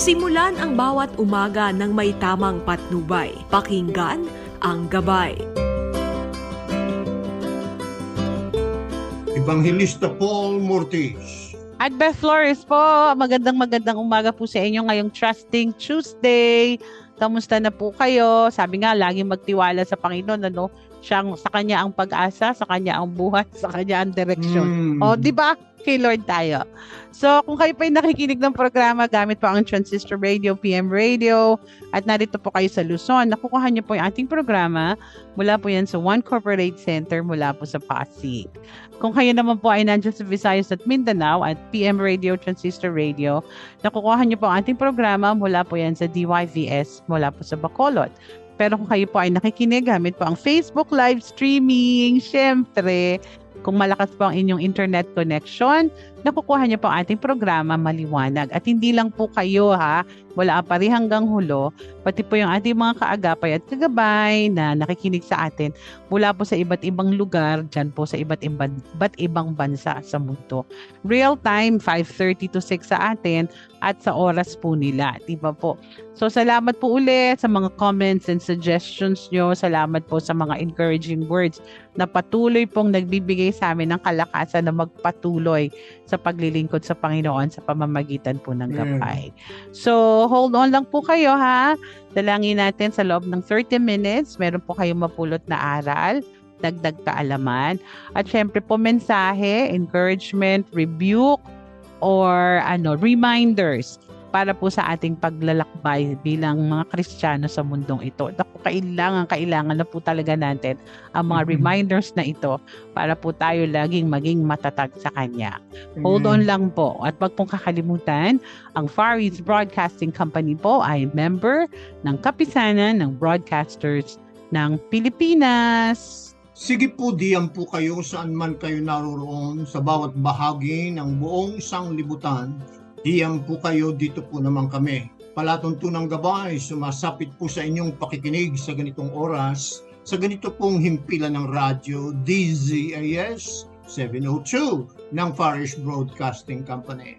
Simulan ang bawat umaga ng may tamang patnubay. Pakinggan ang gabay. Evangelista Paul Mortis. At Beth Flores po, magandang magandang umaga po sa inyo ngayong Trusting Tuesday. Kamusta na po kayo? Sabi nga, laging magtiwala sa Panginoon, ano? Siyang, sa Kanya ang pag-asa, sa Kanya ang buhay, sa Kanya ang direksyon. Hmm. O, di ba? Kay Lord tayo. So, kung kayo pa yung nakikinig ng programa, gamit po ang Transistor Radio, PM Radio, at narito po kayo sa Luzon, nakukuha niyo po yung ating programa mula po yan sa One Corporate Center mula po sa Pasig. Kung kayo naman po ay nandiyan sa Visayas at Mindanao at PM Radio, Transistor Radio, nakukuha niyo po ang ating programa mula po yan sa DYVS mula po sa Bacolod. Pero kung kayo po ay nakikinig, gamit po ang Facebook live streaming, syempre, kung malakas po ang inyong internet connection, nakukuha niyo po ang ating programa maliwanag. At hindi lang po kayo ha, wala pa rin hanggang hulo, pati po yung ating mga kaagapay at kagabay na nakikinig sa atin mula po sa iba't ibang lugar, dyan po sa iba't ibang, iba't ibang bansa sa mundo. Real time, 5.30 to 6 sa atin at sa oras po nila. Di ba po? So salamat po ulit sa mga comments and suggestions nyo. Salamat po sa mga encouraging words na patuloy pong nagbibigay sa amin ng kalakasan na magpatuloy sa paglilingkod sa Panginoon sa pamamagitan po ng Mm. gabay. So, hold on lang po kayo ha. Dalangin natin sa loob ng 30 minutes. Meron po kayong mapulot na aral, dagdag kaalaman. At syempre po mensahe, encouragement, rebuke, or ano, reminders para po sa ating paglalakbay bilang mga Kristiyano sa mundong ito. Naku, kailangan, kailangan na po talaga natin ang mga Mhm. reminders na ito para po tayo laging maging matatag sa Kanya. Hold on lang po. At wag pong kakalimutan, ang Far East Broadcasting Company po ay member ng kapisanan ng broadcasters ng Pilipinas. Sige po, diyan po kayo saan man kayo naroroon sa bawat bahagi ng buong sanglibutan. Diyan po kayo, dito po naman kami. Palatuntunang gabay, sumasapit po sa inyong pakikinig sa ganitong oras, sa ganito pong himpilan ng radyo DZAS 702 ng Farish Broadcasting Company.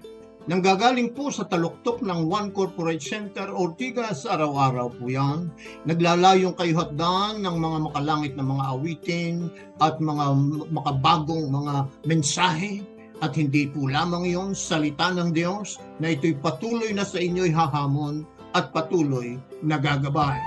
Nanggagaling po sa taluktok ng One Corporate Center Ortigas araw-araw po yan naglalayong kayo hatdan ng mga makalangit na mga awitin at mga makabagong mga mensahe at hindi po lamang yon salita ng Diyos na ito'y patuloy na sa inyo'y hahamon at patuloy na gagabay.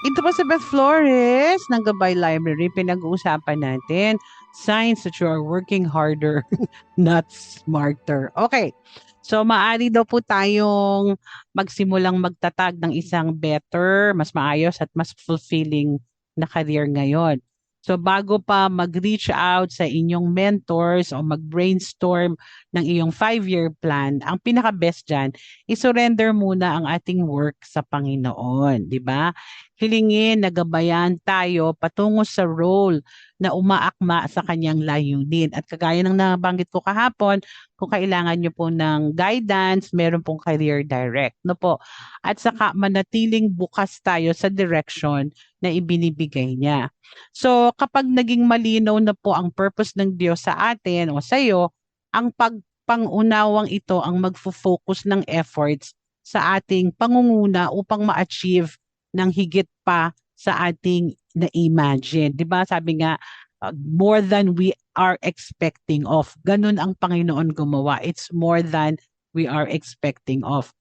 Ito po si Beth Flores ng Gabay Library. Pinag-uusapan natin signs that you are working harder, not smarter. Okay. So, maaari daw po tayong magsimulang magtatag ng isang better, mas maayos at mas fulfilling na career ngayon. So, bago pa mag-reach out sa inyong mentors o mag-brainstorm ng iyong five-year plan, ang pinaka-best dyan, isurrender muna ang ating work sa Panginoon. Di ba? hilingin na gabayan tayo patungo sa role na umaakma sa kanyang layunin. At kagaya ng nabanggit ko kahapon, kung kailangan nyo po ng guidance, meron pong career direct. No po? At saka manatiling bukas tayo sa direction na ibinibigay niya. So kapag naging malinaw na po ang purpose ng Diyos sa atin o sa iyo, ang pagpangunawang ito ang magfo-focus ng efforts sa ating pangunguna upang ma-achieve ng higit pa sa ating na-imagine. 'Di ba? Sabi nga uh, more than we are expecting of. Ganun ang Panginoon gumawa. It's more than we are expecting of.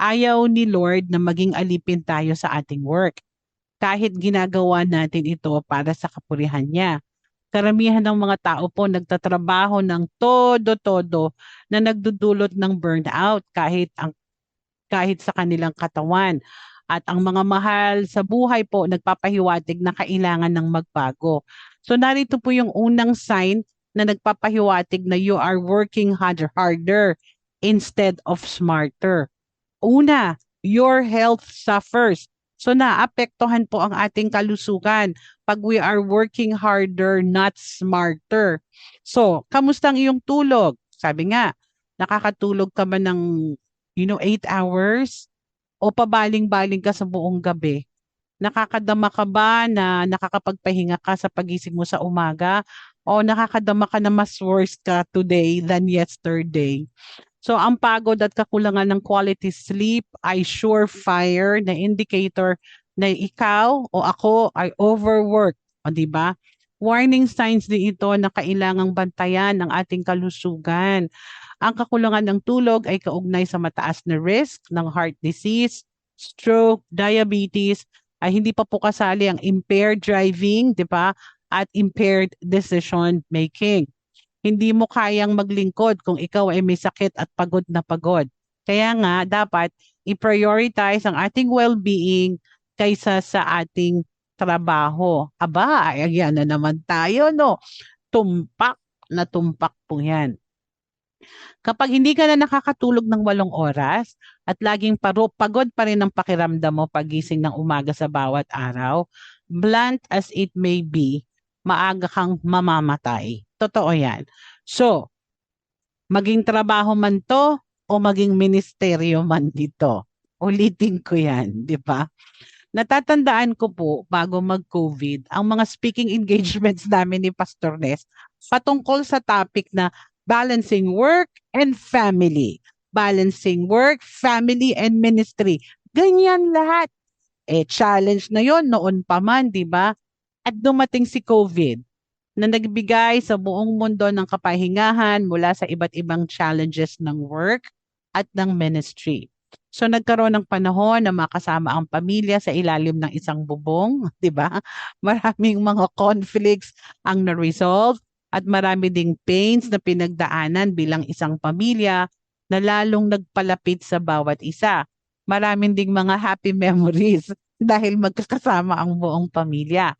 Ayaw ni Lord na maging alipin tayo sa ating work. Kahit ginagawa natin ito para sa kapurihan niya. Karamihan ng mga tao po nagtatrabaho ng todo-todo na nagdudulot ng burnout kahit ang kahit sa kanilang katawan at ang mga mahal sa buhay po nagpapahiwatig na kailangan ng magbago. So narito po yung unang sign na nagpapahiwatig na you are working harder, harder instead of smarter. Una, your health suffers. So naapektuhan po ang ating kalusugan pag we are working harder, not smarter. So, kamusta ang iyong tulog? Sabi nga, nakakatulog ka ba ng, you know, 8 hours? O pabaling-baling ka sa buong gabi? Nakakadama ka ba na nakakapagpahinga ka sa pagising mo sa umaga o nakakadama ka na mas worse ka today than yesterday. So ang pagod at kakulangan ng quality sleep ay surefire na indicator na ikaw o ako ay overworked, o di ba? Warning signs din ito na kailangang bantayan ng ating kalusugan. Ang kakulangan ng tulog ay kaugnay sa mataas na risk ng heart disease, stroke, diabetes, ay hindi pa po kasali ang impaired driving, di ba? At impaired decision making. Hindi mo kayang maglingkod kung ikaw ay may sakit at pagod na pagod. Kaya nga, dapat i-prioritize ang ating well-being kaysa sa ating trabaho. Aba, ayan na naman tayo, no? Tumpak na tumpak po yan. Kapag hindi ka na nakakatulog ng walong oras at laging paro, pagod pa rin ang pakiramdam mo pagising ng umaga sa bawat araw, blunt as it may be, maaga kang mamamatay. Totoo yan. So, maging trabaho man to o maging ministeryo man dito. Ulitin ko yan, di ba? Natatandaan ko po bago mag-COVID, ang mga speaking engagements namin ni Pastor Nes patungkol sa topic na balancing work and family. Balancing work, family, and ministry. Ganyan lahat. Eh, challenge na yon noon pa man, di ba? At dumating si COVID na nagbigay sa buong mundo ng kapahingahan mula sa iba't ibang challenges ng work at ng ministry. So nagkaroon ng panahon na makasama ang pamilya sa ilalim ng isang bubong, 'di ba? Maraming mga conflicts ang na-resolve at marami ding pains na pinagdaanan bilang isang pamilya na lalong nagpalapit sa bawat isa. Maraming ding mga happy memories dahil magkakasama ang buong pamilya.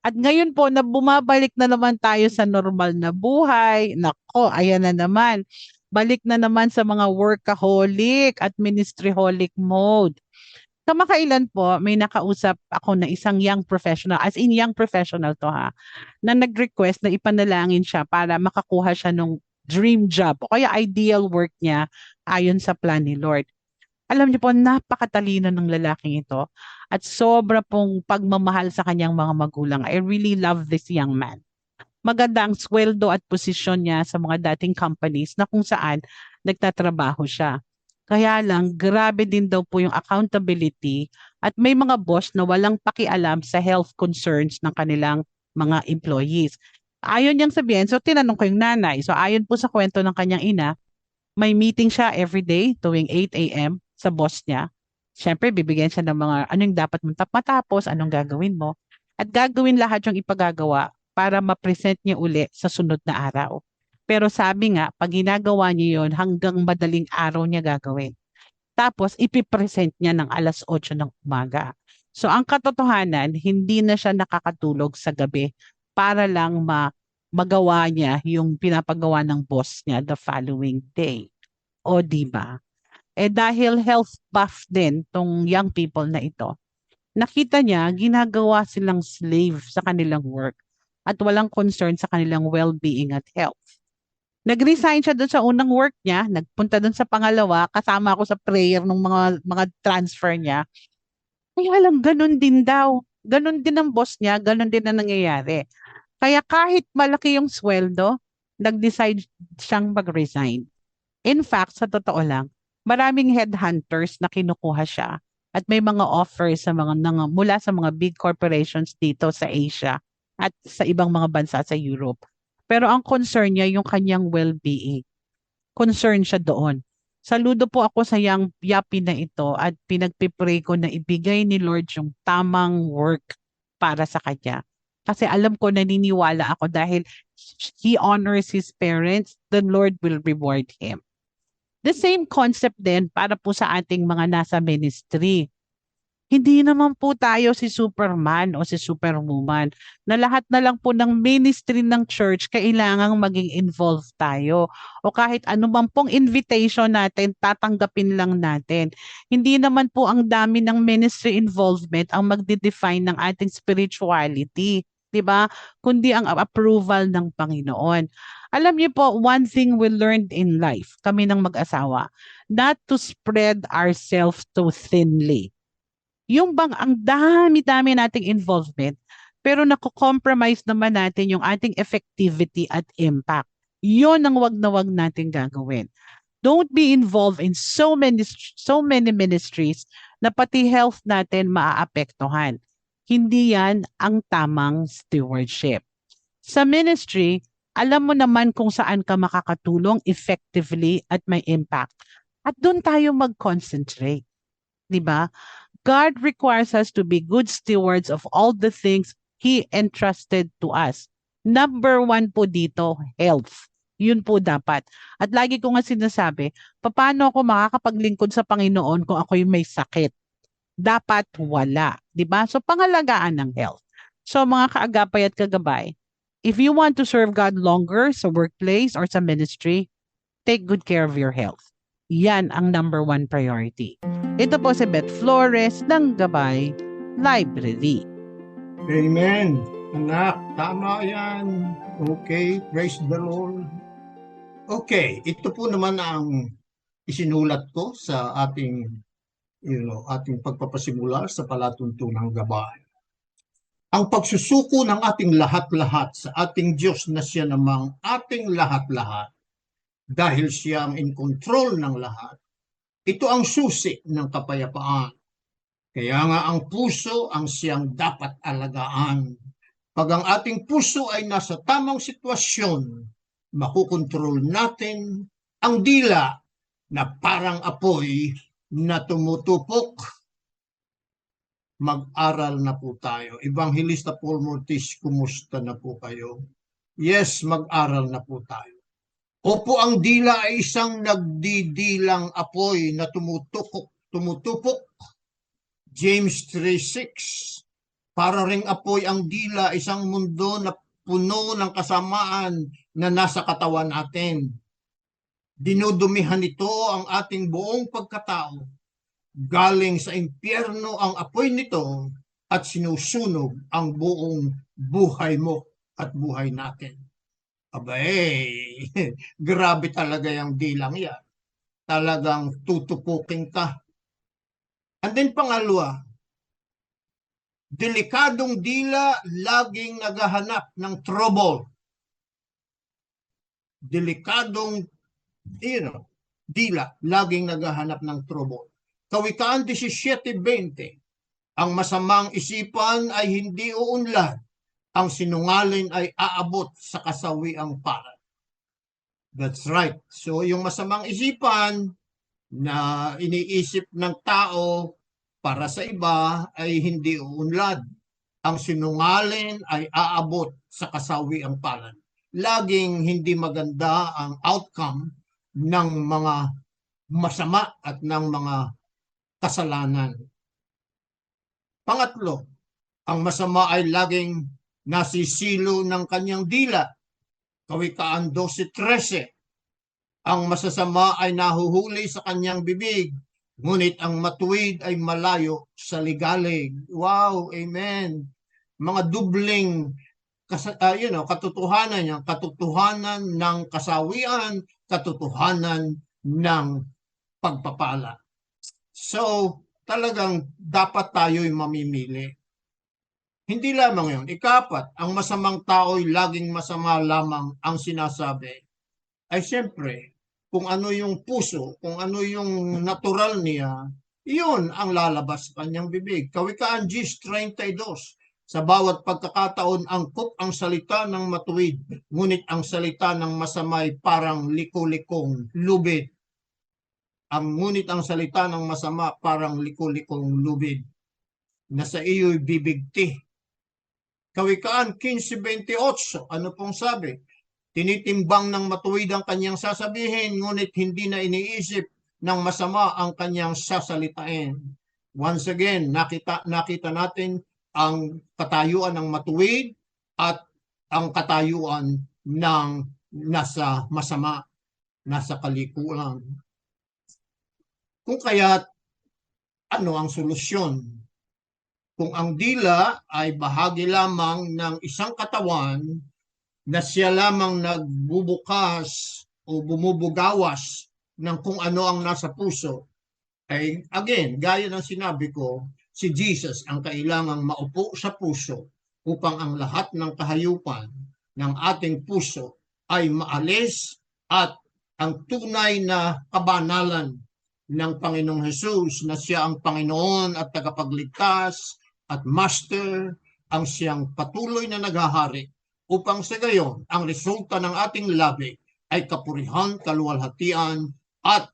At ngayon po na bumabalik na naman tayo sa normal na buhay. Nako, ayan na naman balik na naman sa mga workaholic at ministryholic mode. Kamakailan po, may nakausap ako na isang young professional, as in young professional to ha, na nag-request na ipanalangin siya para makakuha siya ng dream job o kaya ideal work niya ayon sa plan ni Lord. Alam niyo po, napakatalino ng lalaking ito at sobra pong pagmamahal sa kanyang mga magulang. I really love this young man maganda ang sweldo at posisyon niya sa mga dating companies na kung saan nagtatrabaho siya. Kaya lang, grabe din daw po yung accountability at may mga boss na walang pakialam sa health concerns ng kanilang mga employees. Ayon niyang sabihin, so tinanong ko yung nanay. So ayon po sa kwento ng kanyang ina, may meeting siya every day tuwing 8 a.m. sa boss niya. Siyempre, bibigyan siya ng mga ano yung dapat mong matapos, anong gagawin mo. At gagawin lahat yung ipagagawa para ma-present niya uli sa sunod na araw. Pero sabi nga, pag ginagawa niya yon hanggang madaling araw niya gagawin. Tapos, ipipresent niya ng alas 8 ng umaga. So, ang katotohanan, hindi na siya nakakatulog sa gabi para lang ma magawa niya yung pinapagawa ng boss niya the following day. O di ba? Eh dahil health buff din tong young people na ito, nakita niya ginagawa silang slave sa kanilang work at walang concern sa kanilang well-being at health. Nag-resign siya doon sa unang work niya, nagpunta doon sa pangalawa, kasama ako sa prayer ng mga mga transfer niya. Kaya lang ganun din daw. Ganun din ang boss niya, ganun din ang nangyayari. Kaya kahit malaki yung sweldo, nag-decide siyang mag-resign. In fact, sa totoo lang, maraming headhunters na kinukuha siya at may mga offers sa mga, mga mula sa mga big corporations dito sa Asia at sa ibang mga bansa sa Europe. Pero ang concern niya yung kanyang well-being. Concern siya doon. Saludo po ako sa young yapi na ito at pinagpipray ko na ibigay ni Lord yung tamang work para sa kanya. Kasi alam ko, naniniwala ako dahil he honors his parents, the Lord will reward him. The same concept din para po sa ating mga nasa ministry hindi naman po tayo si Superman o si Superwoman na lahat na lang po ng ministry ng church kailangang maging involved tayo. O kahit man pong invitation natin, tatanggapin lang natin. Hindi naman po ang dami ng ministry involvement ang magde-define ng ating spirituality. 'di ba? Kundi ang approval ng Panginoon. Alam niyo po, one thing we learned in life, kami ng mag-asawa, not to spread ourselves too thinly yung bang ang dami-dami nating involvement, pero nako-compromise naman natin yung ating effectivity at impact. Yon ang wag na wag natin gagawin. Don't be involved in so many so many ministries na pati health natin maaapektuhan. Hindi yan ang tamang stewardship. Sa ministry, alam mo naman kung saan ka makakatulong effectively at may impact. At doon tayo mag-concentrate. 'Di ba? God requires us to be good stewards of all the things He entrusted to us. Number one po dito, health. Yun po dapat. At lagi ko nga sinasabi, paano ako makakapaglingkod sa Panginoon kung ako'y may sakit? Dapat wala. 'di ba? So pangalagaan ng health. So mga kaagapay at kagabay, if you want to serve God longer sa workplace or sa ministry, take good care of your health. Yan ang number one priority. Ito po si Beth Flores ng Gabay Library. Amen. Anak, tama yan. Okay, praise the Lord. Okay, ito po naman ang isinulat ko sa ating you know, ating pagpapasimula sa palatuntunang gabay. Ang pagsusuko ng ating lahat-lahat sa ating Diyos na siya namang ating lahat-lahat dahil siya ang in control ng lahat. Ito ang susi ng kapayapaan. Kaya nga ang puso ang siyang dapat alagaan. Pag ang ating puso ay nasa tamang sitwasyon, makukontrol natin ang dila na parang apoy na tumutupok. Mag-aral na po tayo. Evangelista Paul Mortis, kumusta na po kayo? Yes, mag-aral na po tayo. Opo, ang dila ay isang nagdidilang apoy na tumutukok, tumutupok. James 3.6 Para ring apoy ang dila, isang mundo na puno ng kasamaan na nasa katawan natin. Dinudumihan nito ang ating buong pagkatao. Galing sa impyerno ang apoy nito at sinusunog ang buong buhay mo at buhay natin. Abay, grabe talaga yung dilang yan. Talagang tutupukin ka. And then pangalawa, delikadong dila laging naghahanap ng trouble. Delikadong you know, dila laging naghahanap ng trouble. Kawikaan 17.20, ang masamang isipan ay hindi uunlad ang sinungaling ay aabot sa kasawiang palad. That's right. So yung masamang isipan na iniisip ng tao para sa iba ay hindi uunlad. Ang sinungaling ay aabot sa kasawiang palad. Laging hindi maganda ang outcome ng mga masama at ng mga kasalanan. Pangatlo, ang masama ay laging nasisilo ng kanyang dila. Kawikaan 12.13 Ang masasama ay nahuhuli sa kanyang bibig, ngunit ang matuwid ay malayo sa ligalig. Wow, amen. Mga dubling kas- uh, you know, katotohanan niya, katotohanan ng kasawian, katotohanan ng pagpapala. So, talagang dapat tayo'y mamimili. Hindi lamang yun. Ikapat, ang masamang tao'y laging masama lamang ang sinasabi. Ay siyempre, kung ano yung puso, kung ano yung natural niya, yun ang lalabas sa kanyang bibig. Kawikaan Gis 32, sa bawat pagkakataon angkop ang salita ng matuwid, ngunit ang salita ng masamay parang liko-likong lubid. Ang ngunit ang salita ng masama parang liko-likong lubid na sa iyo'y bibigti Kawikaan 15.28, ano pong sabi? Tinitimbang ng matuwid ang kanyang sasabihin, ngunit hindi na iniisip ng masama ang kanyang sasalitain. Once again, nakita, nakita natin ang katayuan ng matuwid at ang katayuan ng nasa masama, nasa kalikulan. Kung kaya, ano ang solusyon? Kung ang dila ay bahagi lamang ng isang katawan na siya lamang nagbubukas o bumubugawas ng kung ano ang nasa puso, ay again, gaya ng sinabi ko, si Jesus ang kailangang maupo sa puso upang ang lahat ng kahayupan ng ating puso ay maalis at ang tunay na kabanalan ng Panginoong Hesus na siya ang Panginoon at tagapagligtas at Master ang siyang patuloy na naghahari upang sa gayon ang resulta ng ating labi ay kapurihan, kaluwalhatian at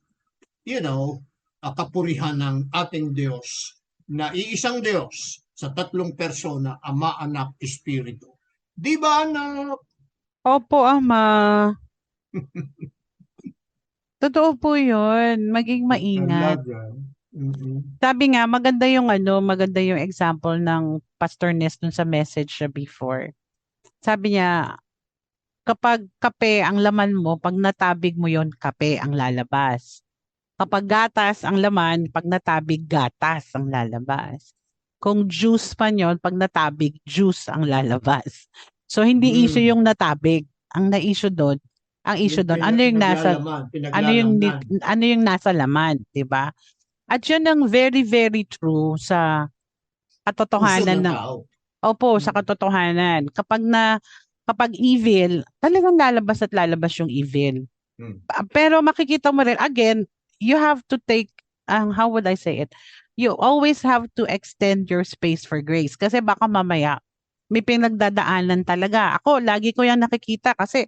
you know, kapurihan ng ating Diyos na iisang Diyos sa tatlong persona, Ama, Anak, Espiritu. Di ba, anak? Opo, Ama. Totoo po yun. Maging maingat. Talaga. Mhm. Sabi nga, maganda yung ano, maganda yung example ng Pastor Ness dun sa message siya before. Sabi niya, kapag kape ang laman mo, pag natabig mo yon kape ang lalabas. Kapag gatas ang laman, pag natabig, gatas ang lalabas. Kung juice pa yun, pag natabig, juice ang lalabas. So, hindi Mm. issue yung natabig. Ang na-issue doon, ang issue doon, ano yung nasa ano yung ano yung nasa laman, 'di ba? At 'yun ang very very true sa katotohanan tao. Opo, sa Mm. katotohanan. Kapag na kapag evil, talagang lalabas at lalabas yung evil. Mm. Pa- Pero makikita mo rin again, you have to take um, how would I say it? You always have to extend your space for grace kasi baka mamaya may pinagdadaanan talaga. Ako, lagi ko yan nakikita kasi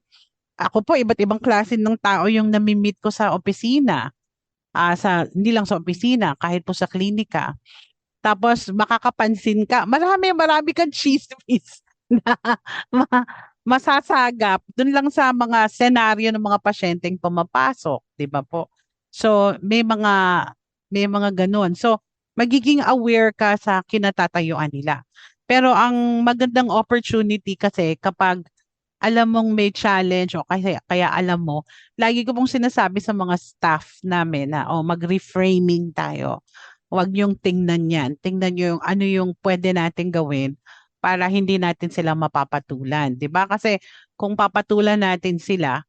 ako po, iba't ibang klase ng tao yung nami-meet ko sa opisina. Ah, sa, hindi lang sa opisina, kahit po sa klinika. Tapos makakapansin ka, marami, marami kang chismis na ma- masasagap dun lang sa mga senaryo ng mga pasyenteng pumapasok, 'di ba po? So, may mga may mga ganun. So, magiging aware ka sa kinatatayuan nila. Pero ang magandang opportunity kasi kapag alam mong may challenge o kaya, kaya alam mo, lagi ko pong sinasabi sa mga staff namin na oh, mag-reframing tayo. Huwag yung tingnan yan. Tingnan nyo yung ano yung pwede natin gawin para hindi natin sila mapapatulan. 'di ba Kasi kung papatulan natin sila,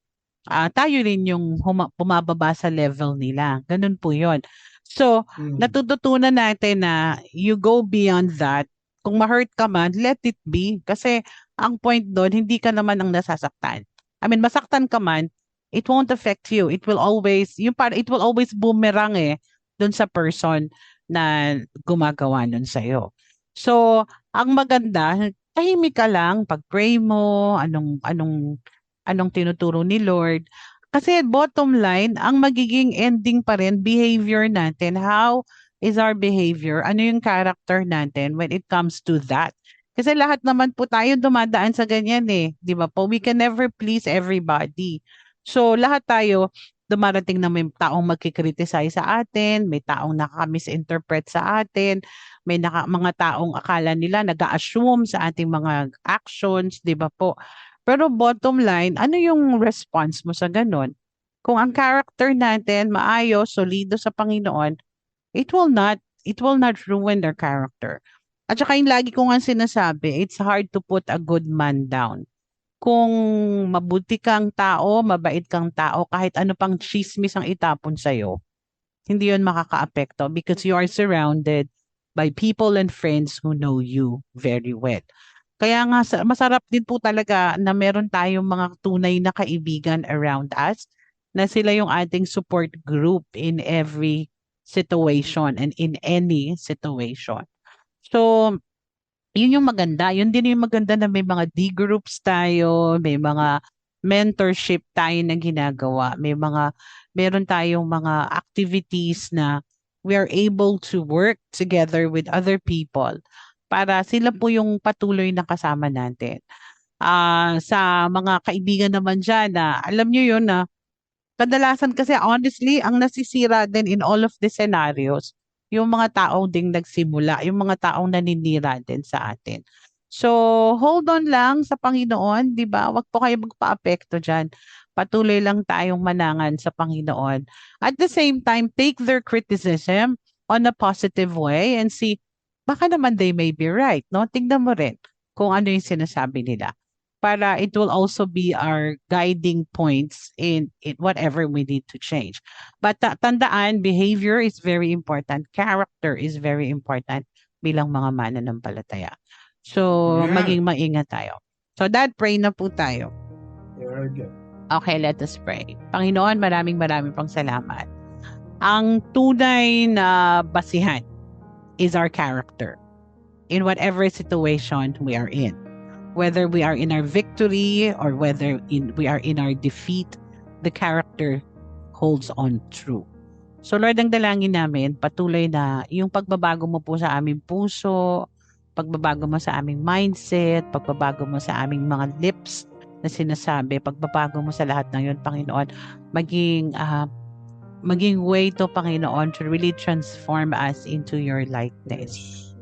ah, tayo rin yung huma- bumababa sa level nila. Ganun po yon So, Mm. natututunan natin na you go beyond that. Kung ma-hurt ka man, let it be. Kasi ang point doon, hindi ka naman ang nasasaktan. I mean, masaktan ka man, it won't affect you. It will always, yung par, it will always boomerang eh doon sa person na gumagawa nun sa'yo. So, ang maganda, tahimik ka lang, pag-pray mo, anong, anong, anong tinuturo ni Lord. Kasi bottom line, ang magiging ending pa rin, behavior natin. How is our behavior? Ano yung character natin when it comes to that? Kasi lahat naman po tayo dumadaan sa ganyan eh. Di ba po? We can never please everybody. So lahat tayo, dumarating na may taong magkikriticize sa atin, may taong nakaka-misinterpret sa atin, may naka, mga taong akala nila nag-assume sa ating mga actions, di ba po? Pero bottom line, ano yung response mo sa ganun? Kung ang character natin maayos, solido sa Panginoon, it will not it will not ruin their character. At saka yung lagi ko nga sinasabi, it's hard to put a good man down. Kung mabuti kang tao, mabait kang tao, kahit ano pang chismis ang itapon sa'yo, hindi yun makakaapekto because you are surrounded by people and friends who know you very well. Kaya nga sa- masarap din po talaga na meron tayong mga tunay na kaibigan around us na sila yung ating support group in every situation and in any situation. So, yun yung maganda. Yun din yung maganda na may mga D-groups tayo, may mga mentorship tayo na ginagawa, may mga, meron tayong mga activities na we are able to work together with other people para sila po yung patuloy na kasama natin. Ah, sa mga kaibigan naman dyan na alam nyo yun na kadalasan kasi honestly, ang nasisira din in all of the scenarios, yung mga taong ding nagsimula, yung mga taong naninira din sa atin. So, hold on lang sa Panginoon, di ba? Huwag po kayo magpa-apekto dyan. Patuloy lang tayong manangan sa Panginoon. At the same time, take their criticism on a positive way and see, baka naman they may be right, no? Tingnan mo rin kung ano yung sinasabi nila para it will also be our guiding points in, in whatever we need to change. But ta- tandaan, behavior is very important. Character is very important bilang mga mananampalataya. So, Yeah. maging maingat tayo. So, Dad, pray na po tayo. Very good. Okay, let us pray. Panginoon, maraming maraming pong salamat. Ang tunay na basihan is our character in whatever situation we are in. Whether we are in our victory or whether in we are in our defeat, the character holds on true. So Lord, ang dalangin namin, patuloy na yung pagbabago mo po sa aming puso, pagbabago mo sa aming mindset, pagbabago mo sa aming mga lips, na sinasabi, pagbabago mo sa lahat ng yun, Panginoon, maging ah, maging way to, Panginoon, to really transform us into your likeness.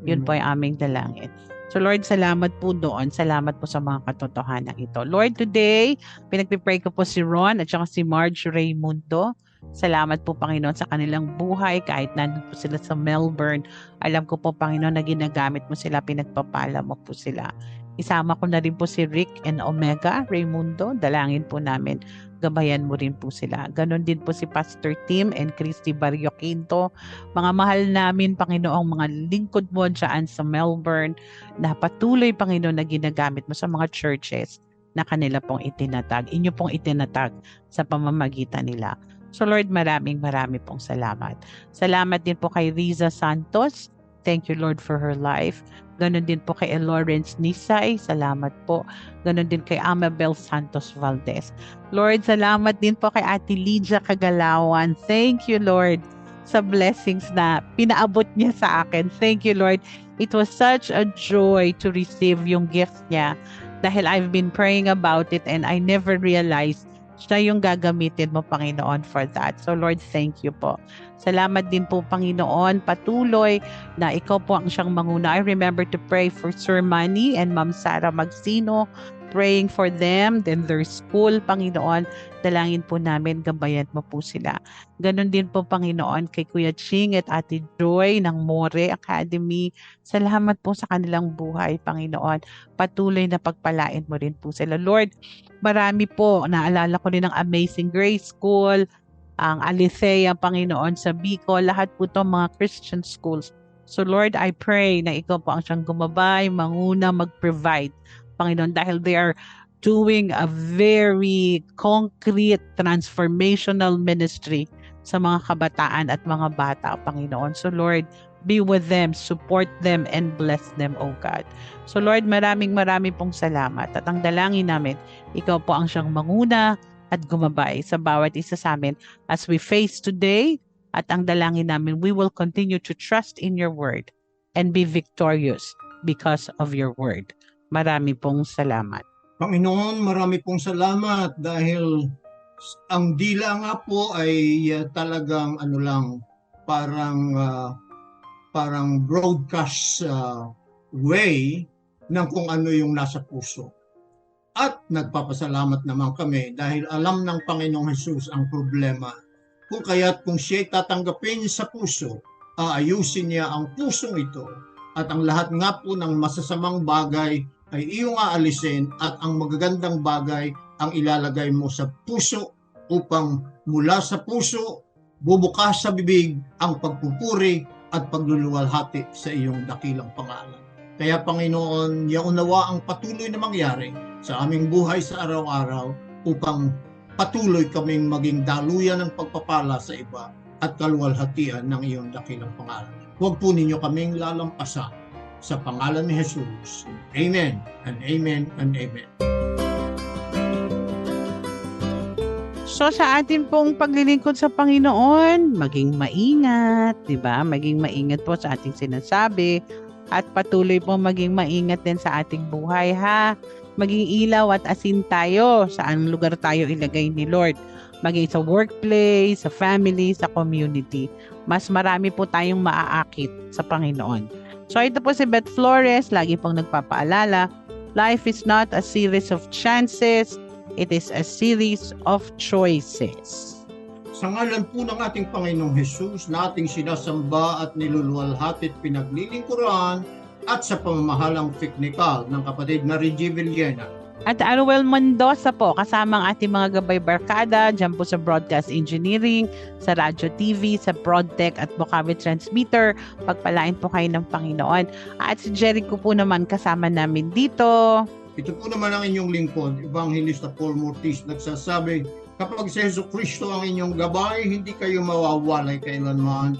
Yun po ang aming dalangin. So Lord, salamat po doon. Salamat po sa mga katotohanan ito. Lord, today, pinagpipray ko po si Ron at saka si Marge Raymundo. Salamat po, Panginoon, sa kanilang buhay kahit nandun po sila sa Melbourne. Alam ko po, Panginoon, na ginagamit mo sila, pinagpapala mo po sila. Isama ko na rin po si Rick and Omega Raymundo. Dalangin po namin. Gabayan mo rin po sila. Ganon din po si Pastor Tim and Christy Barrio Quinto. Mga mahal namin, Panginoong mga lingkod mo dyan sa Melbourne na patuloy, Panginoon, na ginagamit mo sa mga churches na kanila pong itinatag. Inyo pong itinatag sa pamamagitan nila. So Lord, maraming marami pong salamat. Salamat din po kay Riza Santos. Thank you Lord for her life. Ganon din po kay Lawrence Nisay. Salamat po. Ganon din kay Amabel Santos Valdez. Lord, salamat din po kay Ate Lydia Kagalawan. Thank you Lord sa blessings na pinaabot niya sa akin. Thank you Lord. It was such a joy to receive yung gift niya dahil I've been praying about it and I never realized siya yung gagamitin mo, Panginoon, for that. So, Lord, thank you po. Salamat din po, Panginoon, patuloy na ikaw po ang siyang manguna. I remember to pray for Sir Manny and Ma'am Sara Magsino, praying for them, then their school, Panginoon. Dalangin po namin, gabayan mo po sila. Ganon din po, Panginoon, kay Kuya Ching at Ate Joy ng More Academy. Salamat po sa kanilang buhay, Panginoon. Patuloy na pagpalain mo rin po sila. Lord, marami po, naalala ko rin ng Amazing Grace School, ang Alithea, Panginoon, sa Bicol, lahat po to mga Christian schools. So Lord, I pray na ikaw po ang siyang gumabay, manguna, mag-provide, Panginoon, dahil they are doing a very concrete transformational ministry sa mga kabataan at mga bata, Panginoon. So Lord, be with them, support them, and bless them, O God. So Lord, maraming maraming pong salamat. At ang dalangin namin, ikaw po ang siyang manguna at gumabay sa bawat isa sa amin as we face today. At ang dalangin namin, we will continue to trust in your word and be victorious because of your word. Marami pong salamat. Panginoon, marami pong salamat dahil ang dila nga po ay uh, talagang ano lang, parang uh, parang broadcast uh, way ng kung ano yung nasa puso. At nagpapasalamat naman kami dahil alam ng Panginoong Jesus ang problema. Kung kaya't kung siya'y tatanggapin sa puso, aayusin niya ang pusong ito at ang lahat nga po ng masasamang bagay ay iyong aalisin at ang magagandang bagay ang ilalagay mo sa puso upang mula sa puso bubukas sa bibig ang pagpupuri at pagluluwalhati sa iyong dakilang pangalan. Kaya Panginoon, yaunawa ang patuloy na mangyari sa aming buhay sa araw-araw upang patuloy kaming maging daluyan ng pagpapala sa iba at kaluwalhatian ng iyong dakilang pangalan. Huwag po ninyo kaming lalampasan sa pangalan ni Jesus. Amen and amen and amen. So sa atin pong paglilingkod sa Panginoon, maging maingat, 'di ba? Maging maingat po sa ating sinasabi at patuloy po maging maingat din sa ating buhay ha. Maging ilaw at asin tayo sa anong lugar tayo ilagay ni Lord. Maging sa workplace, sa family, sa community. Mas marami po tayong maaakit sa Panginoon. So ito po si Beth Flores, lagi pong nagpapaalala, life is not a series of chances, it is a series of choices. Sa ngalan po ng ating Panginoong Jesus na ating sinasamba at niluluwalhati at pinaglilingkuran at sa pamamahalang teknikal ng kapatid na Reggie Villena, At Anuel Mendoza po, kasama ang ating mga gabay barkada, dyan po sa Broadcast Engineering, sa Radyo TV, sa Broadtech at Bukawi Transmitter. Pagpalain po kayo ng Panginoon. At si Jericho po naman kasama namin dito. Ito po naman ang inyong lingkod, Evangelista Paul Mortis, nagsasabi, kapag si Yesu Kristo ang inyong gabay, hindi kayo mawawalay kailanman.